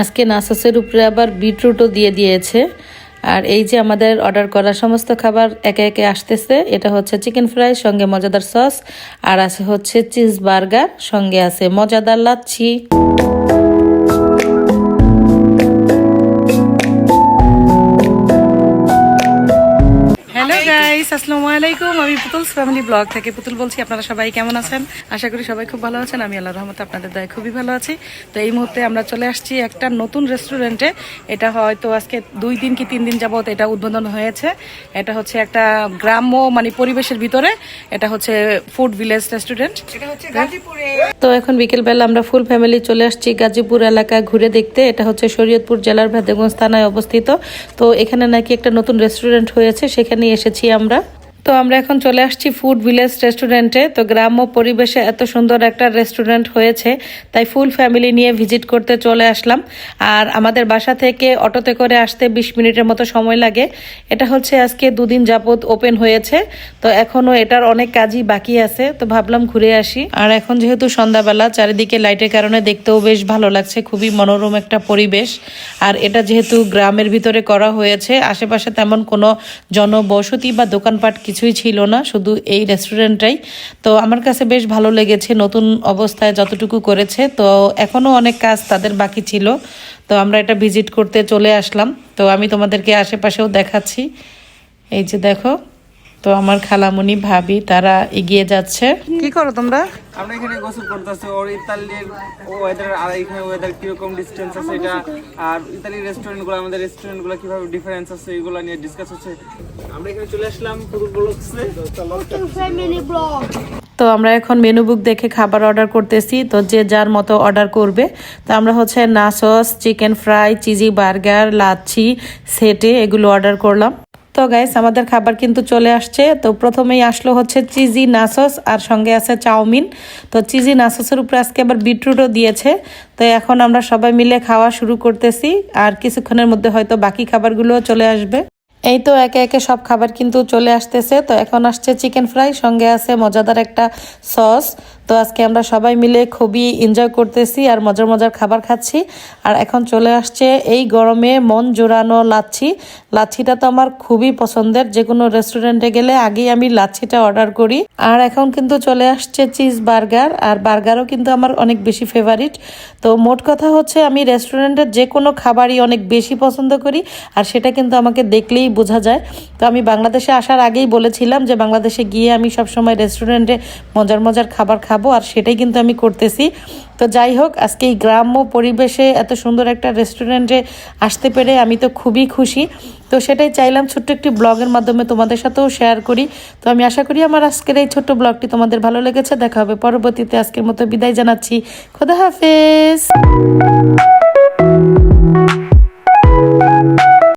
আজকে নাসাসের উপরে আবার বিটরুটও দিয়ে দিয়েছে। আর এই যে আমাদের অর্ডার করা সমস্ত খাবার একে একে আসতেছে এটা হচ্ছে চিকেন ফ্রাই সঙ্গে মজাদার সস আর আছে হচ্ছে চিজ বার্গার সঙ্গে আছে মজাদার লাচ্ছি। হ্যালো গাইস আসসালামু আলাইকুম। আমি পুতুলস ফ্যামিলি ব্লগ থেকে পুতুল বলছি আপনারা সবাই কেমন আছেন? আশা করি সবাই খুব ভালো আছেন। আমি আল্লাহ রহমতে আপনাদের দয় খুবই ভালো আছি। তো এই মুহূর্তে আমরা চলে আসছি একটা নতুন রেস্টুরেন্টে এটা হয়তো আজকে দুই দিন কি তিন দিন যাবত এটা উদ্বোধন হয়েছে। এটা হচ্ছে একটা গ্রাম্য মানে পরিবেশের ভিতরে। এটা হচ্ছে ফুড ভিলেজ রেস্টুরেন্ট এটা হচ্ছে গাজীপুরে। তো এখন বিকেলবেলা আমরা ফুল ফ্যামিলি চলে আসছি গাজীপুর এলাকায় ঘুরে দেখতে। এটা হচ্ছে শরীয়তপুর জেলার ভেদেগঞ্জ থানায় অবস্থিত। তো এখানে নাকি একটা নতুন রেস্টুরেন্ট হয়েছে। সেখানে এসেছি আমরা। আমরা তো আমরা এখন চলে আসছি ফুড ভিলেজ রেস্টুরেন্টে। তো গ্রাম্য পরিবেশে এত সুন্দর একটা রেস্টুরেন্ট হয়েছে, তাই ফুল ফ্যামিলি নিয়ে ভিজিট করতে চলে আসলাম। আর আমাদের বাসা থেকে অটোতে করে আসতে বিশ মিনিটের মতো সময় লাগে। এটা হচ্ছে আজকে দুদিন যাবত ওপেন হয়েছে, তো এখনও এটার অনেক কাজই বাকি আছে, তো ভাবলাম ঘুরে আসি। আর এখন যেহেতু সন্ধ্যাবেলা, চারিদিকে লাইটের কারণে দেখতেও বেশ ভালো লাগছে, খুবই মনোরম একটা পরিবেশ। আর এটা যেহেতু গ্রামের ভিতরে করা হয়েছে, আশেপাশে তেমন কোনো জনবসতি বা দোকানপাট কিছুই ছিল না, শুধু এই রেস্টুরেন্টটাই তো আমার কাছে বেশ ভালো লেগেছে, নতুন অবস্থায় যতটুকু করেছে। তো এখনও অনেক কাজ তাদের বাকি ছিল। তো আমরা এটা ভিজিট করতে চলে আসলাম। তো আমি তোমাদেরকে আশেপাশেও দেখাচ্ছি। এই যে দেখো। তো আমার খালামণি ভাবি তারা এগিয়ে যাচ্ছে। কি করো তোমরা? আমরা এখানে গোসল করতেছি ওর ইতালির ওয়েদার আর এখানে ওয়েদার কীরকম ডিস্টেন্স আছে এটা আর ইতালির রেস্টুরেন্টগুলো আমাদের রেস্টুরেন্টগুলো কীভাবে ডিফারেন্স আছে এগুলো নিয়ে ডিসকাস হচ্ছে। আমরা এখানে চলে আসলাম পুরো ব্লগসে family blog. তো আমরা এখন মেনু বুক দেখে খাবার অর্ডার করতেছি তো যে যার মতো অর্ডার করবে। তো আমরা হচ্ছে নাসস chicken fry cheesy burger lassi সেটে এগুলো অর্ডার করলাম। তো গাইস আমাদের খাবার কিন্তু চলে আসছে। তো প্রথমেই আসলো হচ্ছে চিজি নাসস আর সঙ্গে আছে চাউমিন। তো চিজি নাসসের উপরে আজকে আবার বিটরুটও দিয়েছে। তো এখন আমরা সবাই মিলে খাওয়া শুরু করতেছি। আর কিছুক্ষণের মধ্যে হয়তো বাকি খাবারগুলোও চলে আসবে। এই তো একে একে সব খাবার কিন্তু চলে আসতেছে। তো এখন আসছে চিকেন ফ্রাই সঙ্গে আছে মজাদার একটা সস তো আজকে আমরা সবাই মিলে খুবই এনজয় করতেছি আর মজার মজার খাবার খাচ্ছি। আর এখন চলে আসছে এই গরমে মন জোড়ানো লাচ্ছি। লাচ্ছিটা তো আমার খুবই পছন্দের, যে কোনো রেস্টুরেন্টে গেলে আগেই আমি লাচ্ছিটা অর্ডার করি। আর এখন কিন্তু চলে আসছে চিজ বার্গার আর বার্গারও কিন্তু আমার অনেক বেশি ফেভারিট তো মোট কথা হচ্ছে আমি রেস্টুরেন্টের যে কোনো খাবারই অনেক বেশি পছন্দ করি, আর সেটা কিন্তু আমাকে দেখলেই বোঝা যায়। তো আমি বাংলাদেশে আসার আগেই বলেছিলাম যে বাংলাদেশে গিয়ে আমি সবসময় রেস্টুরেন্টে মজার মজার খাবার খাব আর সেটাই কিন্তু আমি করতেছি। তো যাই হোক, আজকে এই গ্রাম্য পরিবেশে এত সুন্দর একটা রেস্টুরেন্টে আসতে পেরে আমি তো খুবই খুশি। তো সেটাই চাইলাম ছোট্ট একটি ব্লগের মাধ্যমে তোমাদের সাথেও শেয়ার করি। তো আমি আশা করি আমার আজকের এই ছোট্ট ব্লগটি তোমাদের ভালো লেগেছে। দেখা হবে পরবর্তীতে। আজকের মতো বিদায় জানাচ্ছি। খোদা হাফেজ!